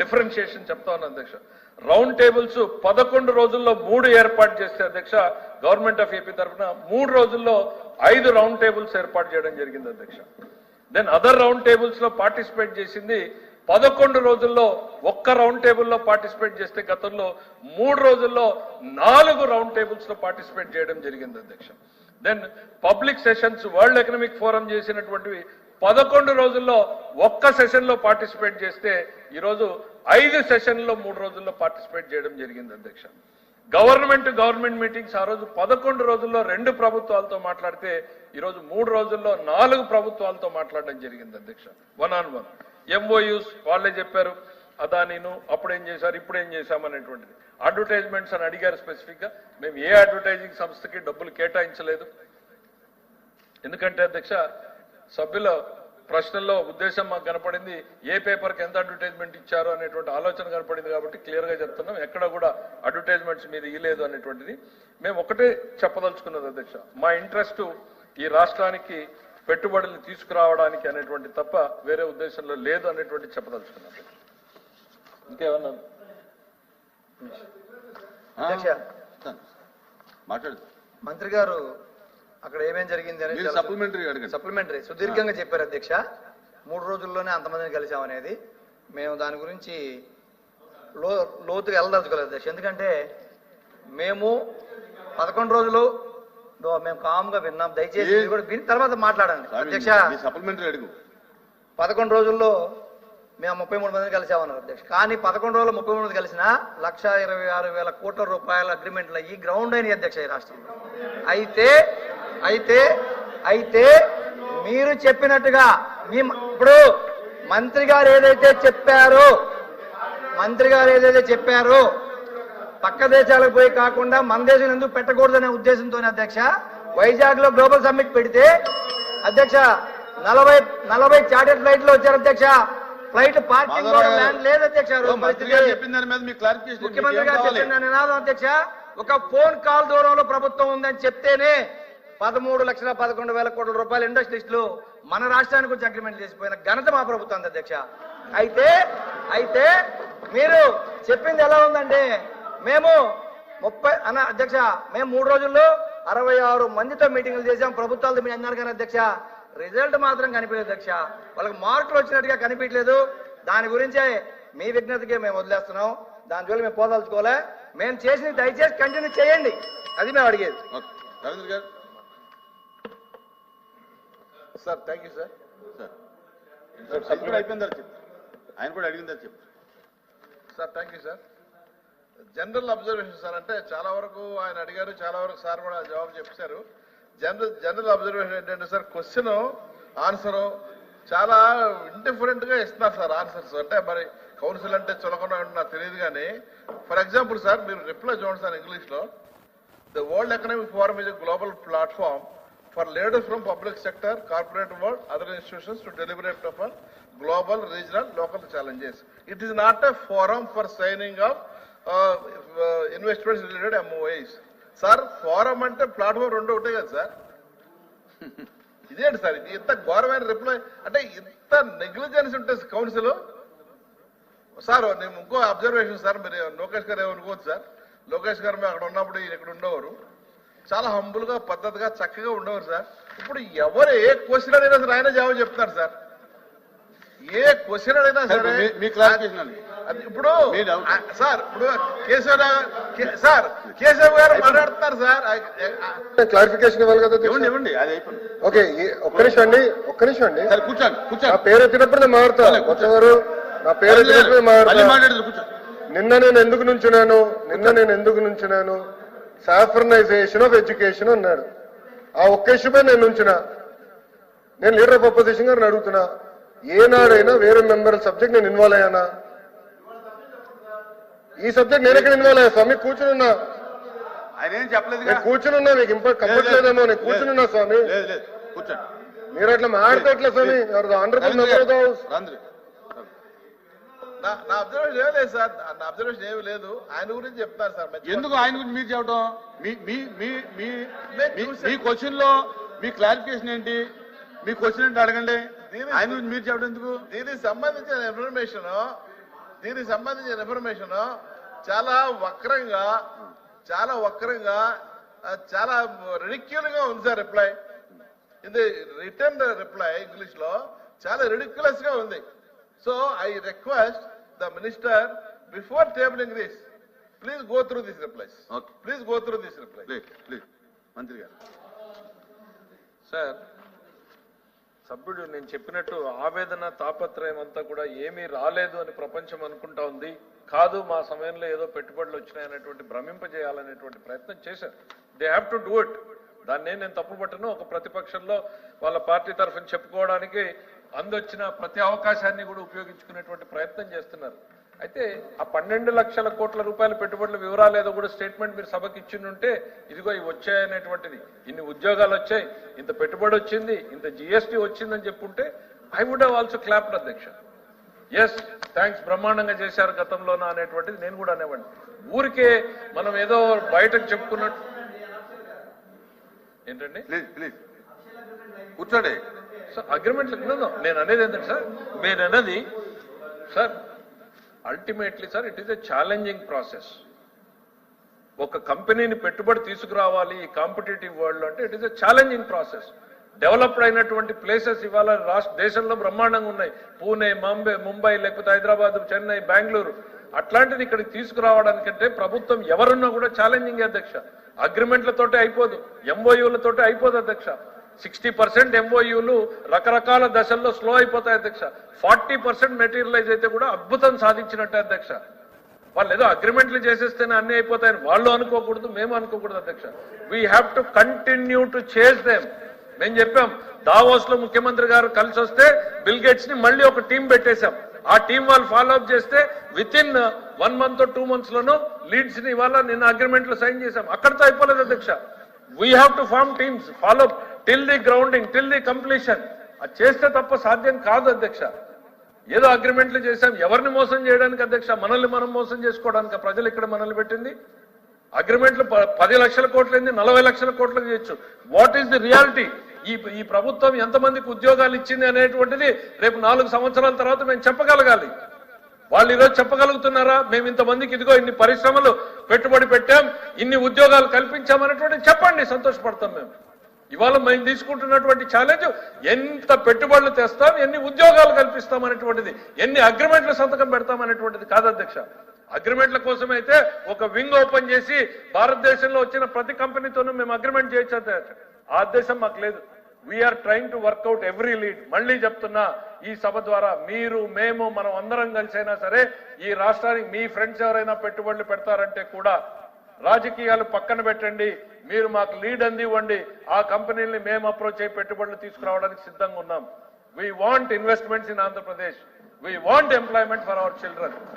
Differentiation చెప్తా ఉన్నాను అధ్యక్ష. రౌండ్ టేబుల్స్ పదకొండు రోజుల్లో మూడు ఏర్పాటు చేస్తే అధ్యక్ష గవర్నమెంట్ ఆఫ్ ఏపీ తరఫున మూడు రోజుల్లో ఐదు రౌండ్ టేబుల్స్ ఏర్పాటు చేయడం జరిగింది అధ్యక్ష. దెన్ అదర్ రౌండ్ టేబుల్స్లో పార్టిసిపేట్ చేసింది పదకొండు రోజుల్లో ఒక్క రౌండ్ టేబుల్లో పార్టిసిపేట్ చేస్తే గతంలో మూడు రోజుల్లో నాలుగు రౌండ్ టేబుల్స్లో పార్టిసిపేట్ చేయడం జరిగింది అధ్యక్ష. Then public sessions world economic forum చేసినటువంటివి పదకొండు రోజుల్లో ఒక్క సెషన్లో పార్టిసిపేట్ చేస్తే ఈరోజు ఐదు సెషన్లో మూడు రోజుల్లో పార్టిసిపేట్ చేయడం జరిగింది అధ్యక్ష. గవర్నమెంట్ గవర్నమెంట్ మీటింగ్స్ ఆ రోజు పదకొండు రోజుల్లో రెండు ప్రభుత్వాలతో మాట్లాడితే ఈరోజు మూడు రోజుల్లో నాలుగు ప్రభుత్వాలతో మాట్లాడడం జరిగింది అధ్యక్ష. వన్ ఆన్ వన్ ఎంఓయూస్ వాళ్ళే చెప్పారు అదానీను అప్పుడేం చేశారు ఇప్పుడు ఏం చేశామనేటువంటిది అడ్వర్టైజ్మెంట్స్ అని అడిగారు స్పెసిఫిక్గా మేము ఏ అడ్వర్టైజింగ్ సంస్థకి డబ్బులు కేటాయించలేదు. ఎందుకంటే అధ్యక్ష సభ్యుల ప్రశ్నల్లో ఉద్దేశం మాకు కనపడింది ఏ పేపర్కి ఎంత అడ్వర్టైజ్మెంట్ ఇచ్చారు అనేటువంటి ఆలోచన కనపడింది కాబట్టి క్లియర్గా చెప్తున్నాం. ఎక్కడ కూడా అడ్వర్టైజ్మెంట్స్ మీద ఇయ్యలేదు అనేటువంటిది. మేము ఒకటే చెప్పదలుచుకున్నది అధ్యక్ష మా ఇంట్రెస్ట్ ఈ రాష్ట్రానికి పెట్టుబడులు తీసుకురావడానికి అనేటువంటి తప్ప వేరే ఉద్దేశంలో లేదు అనేటువంటి చెప్పదలుచుకున్నాం. ఇంకేమన్నా? అధ్యక్ష మాట్లాడు. మంత్రి గారు అక్కడ ఏమేం జరిగింది అనేది సప్లిమెంటరీ అడగండి. సప్లిమెంటరీ సుదీర్ఘంగా చెప్పారు అధ్యక్ష. మూడు రోజుల్లోనే అంతమందిని కలిసామనేది మేము దాని గురించి లో లోతుగా వెళ్ళదలుచుకోలేదు అధ్యక్ష. ఎందుకంటే మేము పదకొండు రోజులు మేము కామ్గా విన్నాం. దయచేసి కూడా విని తర్వాత మాట్లాడండి. అధ్యక్ష సప్లిమెంటరీ అడుగు. పదకొండు రోజుల్లో మేము ముప్పై మూడు మందిని కలిసామన్నారు అధ్యక్ష. కానీ పదకొండు రోజుల్లో ముప్పై మూడు మంది కలిసిన లక్ష ఇరవై ఆరు వేల కోట్ల రూపాయల అగ్రిమెంట్లు అయ్యి గ్రౌండ్ అయిన అధ్యక్ష ఈ రాష్ట్రంలో. అయితే అయితే అయితే మీరు చెప్పినట్టుగా మీ ఇప్పుడు మంత్రి గారు ఏదైతే చెప్పారో మంత్రి గారు ఏదైతే చెప్పారో పక్క దేశాలకు పోయి కాకుండా మన దేశం ఎందుకు పెట్టకూడదనే ఉద్దేశంతో అధ్యక్ష వైజాగ్లో గ్లోబల్ సమ్మిట్ పెడితే అధ్యక్ష నలభై నలభై చార్టెడ్ ఫ్లైట్లు వచ్చారు అధ్యక్ష. ఫ్లైట్ పార్కింగ్ లేదు అధ్యక్ష ముఖ్యమంత్రి గారు చెప్పిన నినాదం అధ్యక్ష ఒక ఫోన్ కాల్ దూరంలో ప్రభుత్వం ఉందని చెప్తేనే పదమూడు లక్షల పదకొండు వేల కోట్ల రూపాయల ఇండస్ట్రీస్టులు మన రాష్ట్రానికి వచ్చి అగ్రిమెంట్ చేసిపోయిన ఘనత మా ప్రభుత్వం అధ్యక్ష. అయితే అయితే మీరు చెప్పింది ఎలా ఉందంటే మేము ముప్పై అన్న అధ్యక్ష మేము మూడు రోజుల్లో అరవై ఆరు మందితో మీటింగ్లు చేసాం ప్రభుత్వాలతో మీ అన్నారు కానీ అధ్యక్ష. రిజల్ట్ మాత్రం కనిపించలేదు అధ్యక్ష. వాళ్ళకి మార్కులు వచ్చినట్టుగా కనిపించలేదు. దాని గురించే మీ విజ్ఞతకే మేము వదిలేస్తున్నాం. దాని జోలి మేము పోదలుచుకోలే. మేము చేసిన దయచేసి కంటిన్యూ చేయండి. అది మేము అడిగేది. Ravindra garu. Sir thank you sir. Sir ఆయన కూడా ఆయన కూడా అడిగిందా చెప్పు sir thank you sir general observation sir అంటే చాలా వరకు ఆయన అడిగారు చాలా వరకు సార్ కూడా జవాబు చెప్పారు. జనరల్ జనరల్ అబ్జర్వేషన్ ఏంటంటే సార్ క్వశ్చన్ ఆన్సర్ చాలా గా ఇస్తున్నారు సార్ ఆన్సర్స్ అంటే మరి కౌన్సిల్ అంటే చులకన నాకు తెలియదు కానీ ఫర్ ఎగ్జాంపుల్ సార్ మీరు రిప్లై చూడండి సార్ ఇంగ్లీష్లో The World Economic Forum is a global platform for leaders from public sector, corporate world, other institutions to deliberate upon global, regional, local challenges. It is not a forum for signing of uh, uh, investments related MOAs. Sir forum అంటే platform రెండు ఒకటే కదా sir ఇదేంటి sir ఇది ఇంత ఘోరమైన reply అంటే ఇంత నెగ్లిజెన్స్ ఉంటుంది కౌన్సిల్ సార్ నేను ఇంకో అబ్జర్వేషన్ సార్ మీరు లోకేష్ గారు ఏమనుకోవచ్చు సార్ లోకేష్ గారు మేము అక్కడ ఉన్నప్పుడు ఈయన ఇక్కడ ఉండేవారు చాలా హంబుల్గా పద్ధతిగా చక్కగా ఉండేవారు సార్. ఇప్పుడు ఎవరు ఏ క్వశ్చన్ అడిగినా సరే ఆయన జవాబు చెప్తారు సార్. ఏ క్వశ్చన్ అడిగినా సార్, మీ- ఇప్పుడు సార్ ఇప్పుడు కేశవరావు సార్ కేశవ్ గారు మాట్లాడుతున్నారు సార్. క్లారిఫికేషన్ ఇవ్వాలి కదా ఇవ్వండి? ఇవ్వండి అది అయిపోయింది. ఓకే ఒక్క నిమిషం అండి ఒక్క నిమిషం అండి. సరే కూర్చోండి నా కూర్చోండి పేరు ఎత్తినప్పుడు నేను మారుతా సరే, కూర్చో. కొత్త గారు నా పేరు ఎత్తినప్పుడు కూర్చోండి. నిన్న నేను ఎందుకు నుంచున్నాను? నిన్న నేను ఎందుకు నుంచున్నాను? సాఫర్నైజేషన్ ఆఫ్ ఎడ్యుకేషన్ అన్నాడు ఆ ఒక్క ఇష్యూపై నేను నుంచున్నా నేను లీడర్ ఆఫ్ అపోజిషన్ గారిని అడుగుతున్నా. ఏనాడైనా వేరే మెంబర్ సబ్జెక్ట్ నేను ఇన్వాల్వ్ అయ్యానా? ఈ సబ్జెక్ట్ నేను ఎక్కడ ఇన్వాల్వ్ అయ్యా? స్వామి కూర్చునున్నా నేను కూర్చునున్నా మీకు ఇంప కప్పట్లేదేమో నేను కూర్చునున్నా స్వామి. మీరు అట్లా మాడితే ఎట్లా స్వామి honourable Ravindra member of house. నా నా అబ్జర్వేషన్ ఏం లేదు సార్. నా అబ్జర్వేషన్ ఏమి లేదు. ఆయన గురించి చెప్తాను సార్. ఎందుకు ఆయన గురించి మీరు చెప్పడం మీ మీ మీ మీ మీ- క్వశ్చన్లో మీ క్లారిఫికేషన్ ఏంటి? మీ క్వశ్చన్ ఏంటి అడగండి. ఆయన గురించి మీరు చెప్పడం ఎందుకు? దీనికి సంబంధించిన ఇన్ఫర్మేషన్ దీనికి సంబంధించిన ఇన్ఫర్మేషన్ చాలా వక్రంగా చాలా వక్రంగా చాలా రిడిక్యూల్గా ఉంది సార్ రిప్లై ఇది రిటర్న్ రిప్లై ఇంగ్లీష్లో చాలా రిడిక్యులస్గా ఉంది. So I request the minister before tabling this please go through this replies Okay. Please go through this reply please please మంత్రి గారు. సార్ సభ్యుడు నేను చెప్పినట్టు ఆవేదన తాపత్రయం అంతా కూడా ఏమీ రాలేదు అని ప్రపంచం అనుకుంటా ఉంది. కాదు మా సమయంలో ఏదో పెట్టుబడులు వచ్చినాయనేటువంటి భ్రమింపజేయాలనేటువంటి ప్రయత్నం చేశారు. They have to do it దాన్ని నేను తప్పు పట్టను ఒక ప్రతిపక్షంలో వాళ్ళ పార్టీ తరఫున చెప్పుకోవడానికి అందొచ్చిన ప్రతి అవకాశాన్ని కూడా ఉపయోగించుకునేటువంటి ప్రయత్నం చేస్తున్నారు. అయితే ఆ పన్నెండు లక్షల కోట్ల రూపాయల పెట్టుబడుల వివరాలు ఏదో కూడా స్టేట్మెంట్ మీరు సభకి ఇచ్చిండుంటే ఇదిగో ఇవి వచ్చాయనేటువంటిది ఇన్ని ఉద్యోగాలు వచ్చాయి ఇంత పెట్టుబడి వచ్చింది ఇంత జిఎస్టీ వచ్చిందని చెప్పుంటే I would have also clapped అధ్యక్ష. ఎస్ థ్యాంక్స్ బ్రహ్మాండంగా చేశారు గతంలోన అనేటువంటిది నేను కూడా అనేవాడిని. ఊరికే మనం ఏదో బయటకు చెప్పుకున్నట్టు ఏంటండి? కూర్చోండి. సార్ అగ్రిమెంట్ నేను అనేది ఏంటంటే సార్ నేను అనేది sir ultimately sir it is a challenging process ఒక కంపెనీని పెట్టుబడి తీసుకురావాలి ఈ కాంపిటేటివ్ వరల్డ్ అంటే it is a challenging process developed అయినటువంటి ప్లేసెస్ ఇవాళ రాష్ట్ర దేశంలో బ్రహ్మాండంగా ఉన్నాయి. పూణే ముంబై ముంబై లేకపోతే హైదరాబాద్ చెన్నై బెంగళూరు అట్లాంటిది ఇక్కడికి తీసుకురావడానికంటే ప్రభుత్వం ఎవరున్నా కూడా ఛాలెంజింగ్ అధ్యక్ష. అగ్రిమెంట్లతోటే అయిపోదు. ఎంఓయూలతోటే అయిపోదు అధ్యక్ష. సిక్స్టీ పర్సెంట్ ఎంఓయూలు రకరకాల దశల్లో స్లో అయిపోతాయి అధ్యక్ష. ఫార్టీ పర్సెంట్ మెటీరియలైజ్ అయితే కూడా అద్భుతం సాధించినట్టే అధ్యక్ష. వాళ్ళు ఏదో అగ్రిమెంట్లు చేసేస్తేనే అన్ని అయిపోతాయని వాళ్ళు అనుకోకూడదు మేము అనుకోకూడదు అధ్యక్ష. We have to continue to chase them మేము చెప్పాం దావోస్లో ముఖ్యమంత్రి గారు కలిసి వస్తే బిల్ గేట్స్ని మళ్ళీ ఒక టీం పెట్టేశాం. ఆ టీం వాళ్ళు ఫాలో అప్ చేస్తే with in one month two months లోనూ లీడ్స్ని ఇవాళ నిన్న అగ్రిమెంట్లు సైన్ చేశాం. అక్కడితో అయిపోలేదు అధ్యక్ష. We have to form teams follow up till the grounding till the completion అది చేస్తే తప్ప సాధ్యం కాదు అధ్యక్ష. ఏదో అగ్రిమెంట్లు చేశాం ఎవరిని మోసం చేయడానికి అధ్యక్ష? మనల్ని మనం మోసం చేసుకోవడానికి ప్రజలు ఇక్కడ మనల్ని పెట్టింది. అగ్రిమెంట్లు ప- పది లక్షల కోట్లైంది నలభై లక్షల కోట్లకు చేయొచ్చు. వాట్ ఈస్ ది రియాలిటీ ఈ ఈ ప్రభుత్వం ఎంతమందికి ఉద్యోగాలు ఇచ్చింది అనేటువంటిది రేపు నాలుగు సంవత్సరాల తర్వాత మేము చెప్పగలగాలి. వాళ్ళు ఈరోజు చెప్పగలుగుతున్నారా? మేము ఇంతమందికి ఇదిగో ఇన్ని పరిశ్రమలు పెట్టుబడి పెట్టాం ఇన్ని ఉద్యోగాలు కల్పించామనేటువంటి చెప్పండి సంతోషపడతాం మేము. ఇవాళ మేము తీసుకుంటున్నటువంటి ఛాలెంజ్ ఎంత పెట్టుబడులు తెస్తాం ఎన్ని ఉద్యోగాలు కల్పిస్తాం అనేటువంటిది ఎన్ని అగ్రిమెంట్ల సంతకం పెడతాం అనేటువంటిది కాదు అధ్యక్ష. అగ్రిమెంట్ల కోసం అయితే ఒక వింగ్ ఓపెన్ చేసి భారతదేశంలో వచ్చిన ప్రతి కంపెనీతోనూ మేము అగ్రిమెంట్ చేయొచ్చు అధ్యక్ష. ఆ ఉద్దేశం మాకు లేదు. We are trying to work out every lead మళ్ళీ చెప్తున్నా ఈ సభ ద్వారా మీరు మేము మనం అందరం కలిసైనా సరే ఈ రాష్ట్రానికి మీ ఫ్రెండ్స్ ఎవరైనా పెట్టుబడులు పెడతారంటే కూడా రాజకీయాలు పక్కన పెట్టండి. మీరు మాకు లీడ్ అందివ్వండి. ఆ కంపెనీల్ని మేము అప్రోచ్ అయ్యి పెట్టుబడులు తీసుకురావడానికి సిద్ధంగా ఉన్నాం. We want investments in Andhra Pradesh we want employment for our children